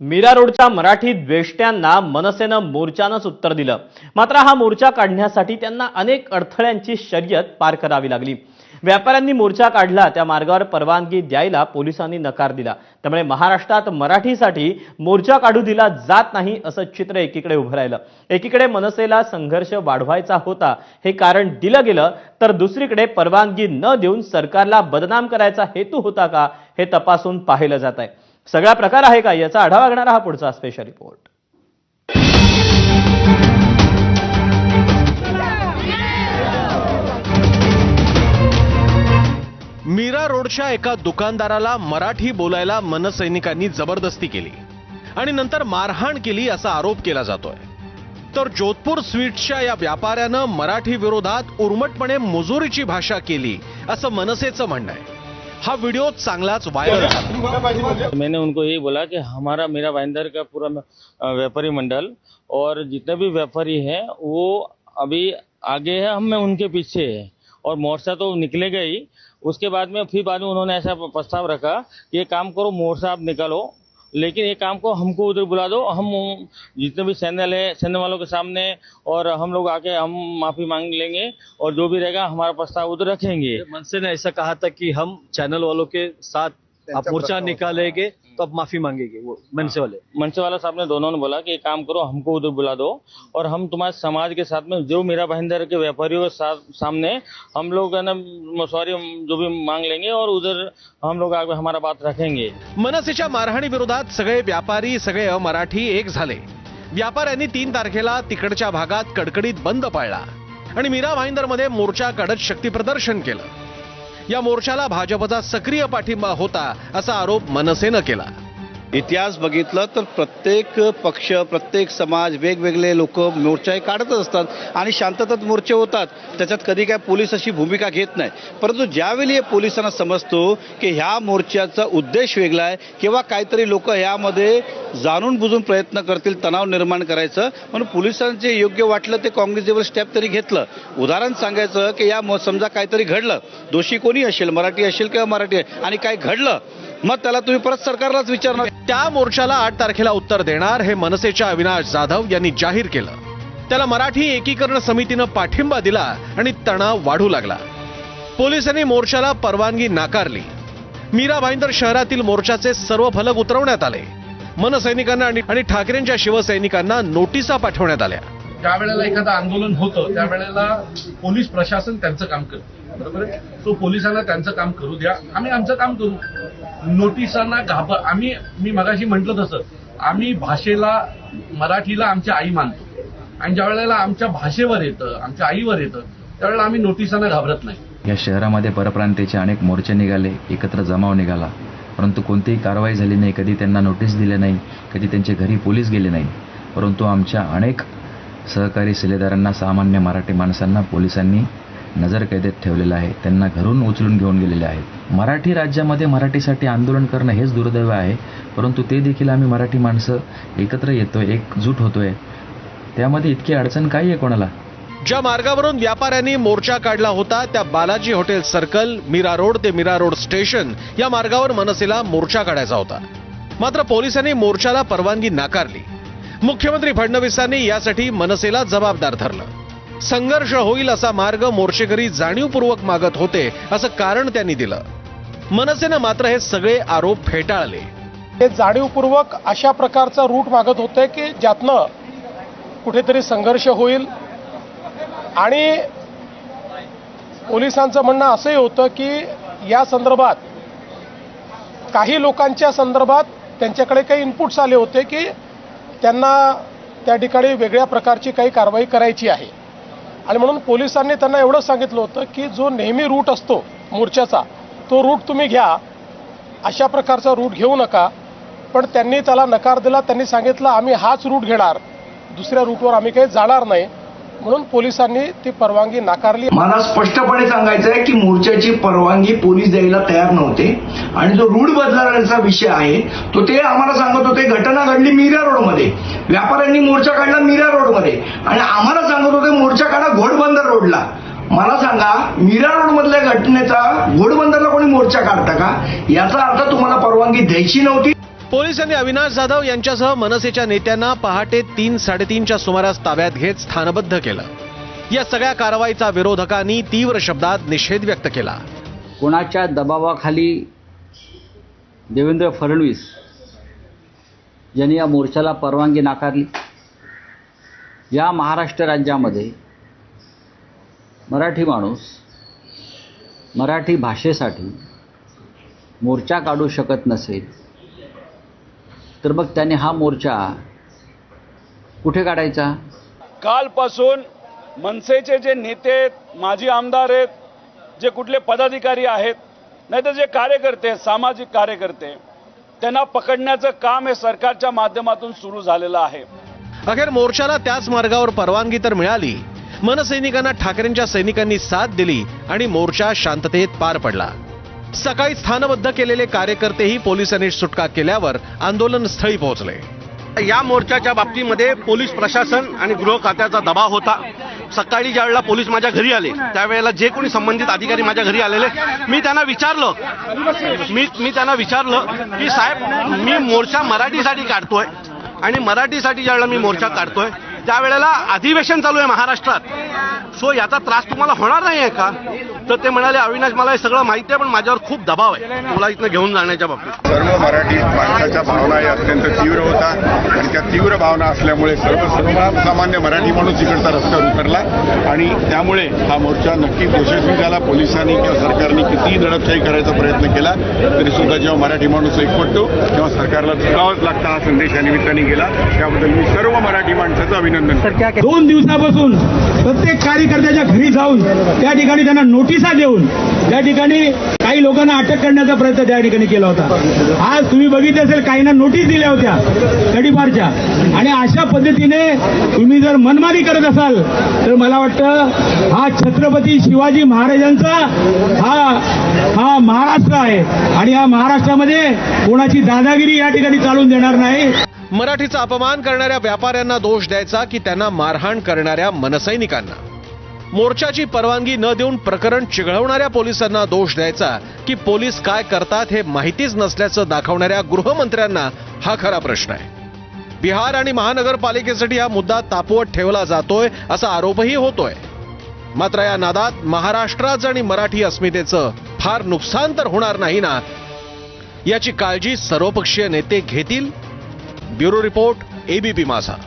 मीरा रोडच्या मराठी द्वेष्ट्यांना मनसेनं मोर्चानंच उत्तर दिलं. मात्र हा मोर्चा काढण्यासाठी त्यांना अनेक अडथळ्यांची शर्यत पार करावी लागली. व्यापाऱ्यांनी मोर्चा काढला त्या मार्गावर परवानगी द्यायला पोलिसांनी नकार दिला. त्यामुळे महाराष्ट्रात मराठीसाठी मोर्चा काढू दिला जात नाही असं चित्र एकीकडे उभं राहिलं. एकीकडे मनसेला संघर्ष वाढवायचा होता हे कारण दिलं गेलं तर दुसरीकडे परवानगी न देऊन सरकारला बदनाम करायचा हेतू होता का हे तपासून पाहिलं जात आहे सगळा प्रकार आहे का? याचा आढावा घेणारा हा पुढचा स्पेशल रिपोर्ट मीरा रोडच्या एका दुकानदाराला मराठी बोलायला मनसैनिकांनी जबरदस्ती केली आणि नंतर मारहाण केली असा आरोप केला जातोय. तर जोधपूर स्वीट्सच्या या व्यापाऱ्यानं मराठी विरोधात उर्मटपणे मुजोरीची भाषा केली असं मनसेचं म्हणणं आहे. हा वीडियो चांगला व्हायरल झाला. मैंने उनको यही बोला कि हमारा, मेरा वाइंदर का पूरा व्यापारी मंडल और जितने भी व्यापारी है, वो अभी आगे है, हम, में उनके पीछे है। और मोर्चा तो निकलेगा ही। उसके बाद में, फिर बाद में उन्होंने ऐसा प्रस्ताव रखा कि ये काम करो, मोर्चा आप निकालो। लेकिन ये काम को, हमको उधर बुला दो, हम जितने भी सैन्य है सैन्य वालों के सामने और हम लोग आके हम माफ़ी मांग लेंगे और जो भी रहेगा, हमारा प्रस्ताव उधर रखेंगे। मनसे ने ऐसा कहा था कि हम चैनल वालों के साथ आप मोर्चा निकालेंगे तो आप माफी मांगेंगे वो मनसे वाले मंच वाला। साहब ने दोनों ने बोला कि एक काम करो हमको उधर बुला दो और हम तुम्हारे समाज के साथ में जो मेरा भाईंदर के व्यापारियों के साथ सामने हम लोग है ना सॉरी जो भी मांग लेंगे और उधर हम लोग आगे हमारा बात रखेंगे। मनसेच्या मारहाणी विरोधात सगळे व्यापारी सगळे अमराठी एक झाले. व्यापाऱ्यांनी तीन तारखेला तिकडच्या भागात कडकडीत बंद पाळला. आणि मीरा भाईंदरमध्ये मोर्चा काढत शक्तीप्रदर्शन केलं. या मोर्चाला भाजपचा सक्रिय पाठिंबा होता असा आरोप मनसेनं केला. इतिहास बघितलं तर प्रत्येक पक्ष प्रत्येक समाज वेगवेगळे लोक मोर्चाही काढतच असतात आणि शांततेत मोर्चे होतात. त्याच्यात कधी काय पोलीस अशी भूमिका घेत नाही. परंतु ज्यावेळी पोलिसांना समजतो की ह्या मोर्चाचा उद्देश वेगळा आहे किंवा काहीतरी लोक ह्यामध्ये जाणून बुजून प्रयत्न करतील तणाव निर्माण करायचं म्हणून पोलिसांचे योग्य वाटलं ते काँग्रेसेबल स्टेप तरी घेतलं. उदाहरण सांगायचं की या म- समजा काहीतरी घडलं. दोषी कोणी असेल मराठी असेल किंवा मराठी आणि काय घडलं मग त्याला तुम्ही परत सरकारलाच विचारणार. त्या मोर्चाला आठ तारखेला उत्तर देणार हे मनसेच्या अविनाश जाधव यांनी जाहीर केलं. त्याला मराठी एकीकरण समितीनं पाठिंबा दिला आणि तणाव वाढू लागला. पोलिसांनी मोर्चाला परवानगी नाकारली. मीरा भाईंदर शहरातील मोर्चाचे सर्व फलक उतरवण्यात आले. मनसैनिकांना आणि आणि ठाकरेंच्या शिवसैनिकांना नोटिसा पाठवण्यात आल्या. ज्या वेळेला एखादं आंदोलन होतं त्यावेळेला पोलीस प्रशासन त्यांचं काम करतं. बरोबर सो पोलिसांना त्यांचं काम करू द्या. आम्ही आमचं काम करू. नोटिसांना घाबर आम्ही मी मगाशी म्हटलं तसं आम्ही भाषेला मराठीला आमची आई मानतो. आणि ज्या वेळेला आमच्या भाषेवर येतं आमच्या आईवर येतं त्यावेळेला आम्ही नोटिसांना घाबरत नाही. या शहरामध्ये परप्रांतीचे अनेक मोर्चे निघाले एकत्र जमाव निघाला. परंतु कोणतीही कारवाई झाली नाही कधी त्यांना नोटीस दिले नाही कधी त्यांच्या घरी पोलीस गेले नाही. परंतु आमच्या अनेक सहकारी शिलेदारांना सामान्य मराठी माणसांना पोलिसांनी नजरकैदेत ठेवलेलं आहे. त्यांना घरून उचलून घेऊन गेलेले आहेत. मराठी राज्यामध्ये मराठीसाठी आंदोलन करणं हेच दुर्दैव आहे. परंतु ते देखील आम्ही मराठी माणसं एकत्र येतोय एकजूट होतोय. त्यामध्ये इतकी अडचण काही आहे कोणाला? ज्या मार्गावरून व्यापाऱ्यांनी मोर्चा काढला होता त्या Balaji hotel circle Mira road ते मीरा रोड स्टेशन या मार्गावर मनसेला मोर्चा काढायचा होता. मात्र पोलिसांनी मोर्चाला परवानगी नाकारली. मुख्यमंत्री फडणवीसांनी यासाठी मनसेला जबाबदार धरलं. संघर्ष होईल असा मार्ग मोर्चेकरी जाणीवपूर्वक मागत होते असं कारण त्यांनी दिलं. मनसेनं मात्र हे सगळे आरोप फेटाळले. हे जाणीवपूर्वक अशा प्रकारचा रूट मागत होते की ज्यातनं कुठेतरी संघर्ष होईल. आणि पोलिसांचं म्हणणं असंही होतं की या संदर्भात काही लोकांच्या संदर्भात त्यांच्याकडे काही इनपुट्स आले होते की त्यांना त्या ठिकाणी वेगळ्या प्रकारची काही कारवाई करायची आहे. आणि म्हणून पोलिसांनी त्यांना एवढं सांगितलं होतं की जो नेहमी रूट असतो मोर्चाचा तो रूट तुम्ही घ्या. अशा प्रकारचा रूट घेऊ नका. पण त्यांनी त्याला नकार दिला त्यांनी सांगितलं आम्ही हाच रूट घेणार. दुसऱ्या रूटवर आम्ही काही जाणार नाही. म्हणून पोलिसांनी ती परवानगी नाकारली. मला स्पष्टपणे सांगायचं आहे की मोर्चाची परवानगी पोलीस द्यायला तयार नव्हते. आणि जो रूढ बदलण्याचा विषय आहे तो ते आम्हाला सांगत होते घटना घडली मीरा रोडमध्ये. व्यापाऱ्यांनी मोर्चा काढला मीरा रोडमध्ये. आणि आम्हाला सांगत होते मोर्चा काढा घोडबंदर रोडला. मला सांगा मीरा रोड मधल्या घटनेचा घोडबंदरला कोणी मोर्चा काढता का? याचा अर्थ तुम्हाला परवानगी द्यायची नव्हती. पोलिसांनी अविनाश जाधव यांच्यासह मनसेच्या नेत्यांना पहाटे तीन साडेतीनच्या सुमारास ताब्यात घेत स्थानबद्ध केलं. या सगळ्या कारवाईचा विरोधकांनी तीव्र शब्दात निषेध व्यक्त केला. कोणाच्या दबावाखाली देवेंद्र फडणवीस यांनी या मोर्चाला परवानगी नाकारली? या महाराष्ट्र राज्यामध्ये मराठी माणूस मराठी भाषेसाठी मोर्चा काढू शकत नसेल तर मग त्याने हा मोर्चा कुठे काढायचा? कालपासून मनसेचे जे नेते आहेत माजी आमदार आहेत जे कुठले पदाधिकारी आहेत नाहीतर जे कार्यकर्ते सामाजिक कार्यकर्ते त्यांना पकडण्याचं काम हे सरकारच्या माध्यमातून सुरू झालेलं आहे. अखेर मोर्चाला त्याच मार्गावर परवानगी तर मिळाली. मनसैनिकांना ठाकरेंच्या सैनिकांनी साथ दिली आणि मोर्चा शांततेत पार पडला. सकाळी स्थानबद्ध केलेले कार्यकर्तेही पोलिसांनी सुटका केल्यावर आंदोलन स्थळी पोहोचले. या मोर्चाच्या बाबतीमध्ये पोलीस प्रशासन आणि गृह खात्याचा दबाव होता. सकाळी ज्या वेळेला पोलीस माझ्या घरी आले त्यावेळेला जे कोणी संबंधित अधिकारी माझ्या घरी आलेले मी त्यांना विचारलं. मी मी त्यांना विचारलं की साहेब मी मोर्चा मराठीसाठी काढतोय आणि मराठीसाठी ज्यावेळेला मी मोर्चा काढतोय त्यावेळेला अधिवेशन चालू आहे महाराष्ट्रात सो याचा त्रास तुम्हाला होणार नाही आहे का? तर ते म्हणाले अविनाश मला हे सगळं माहिती आहे पण माझ्यावर खूप दबाव आहे. तुला इथनं घेऊन जाण्याच्या बाबतीत. सर्व मराठी माणसाच्या भावना या अत्यंत तीव्र होतात आणि त्या तीव्र भावना असल्यामुळे सर्व सर्वसामान्य मराठी माणूस इकडचा रस्त्यावर उतरला. आणि त्यामुळे हा मोर्चा नक्की यशस्वी झाला पोलिसांनी किंवा सरकारने कितीही दडपशाही करायचा प्रयत्न केला तरी सुद्धा जेव्हा मराठी माणूस एकवटतो तेव्हा सरकारला चुकावंच लागतं हा संदेश या निमित्ताने गेला. त्याबद्दल मी सर्व मराठी माणसाचं अभिनंदन करतो दोन दिवसापासून प्रत्येक कार्यकर्त्याच्या घरी जाऊन त्या ठिकाणी त्यांना नोटिसा देऊन त्या ठिकाणी काही लोकांना अटक करण्याचा प्रयत्न त्या ठिकाणी केला होता. आज तुम्ही बघितलं असेल काहींना नोटीस दिल्या होत्या तडीपारच्या आणि अशा पद्धतीने तुम्ही जर मनमानी करत असाल तर मला वाटतं हा छत्रपती शिवाजी महाराजांचा हा हा महाराष्ट्र आहे. आणि या महाराष्ट्रामध्ये कोणाची दादागिरी या ठिकाणी चालून देणार नाही. मराठीचा अपमान करणाऱ्या व्यापाऱ्यांना दोष द्यायचा की त्यांना मारहाण करणाऱ्या मनसैनिकांना. मोर्चाची परवानगी न देऊन प्रकरण चिघळवणाऱ्या पोलिसांना दोष द्यायचा की पोलीस काय करतात हे माहितीच नसल्याचं दाखवणाऱ्या गृहमंत्र्यांना हा खरा प्रश्न आहे. बिहार आणि महानगरपालिकेसाठी हा मुद्दा तापवत ठेवला जातोय असा आरोपही होतोय. मात्र या नादात महाराष्ट्राचं आणि मराठी अस्मितेचं फार नुकसान तर होणार नाही ना? याची काळजी सर्वपक्षीय नेते घेतील? ब्युरो रिपोर्ट एबीपी माझा.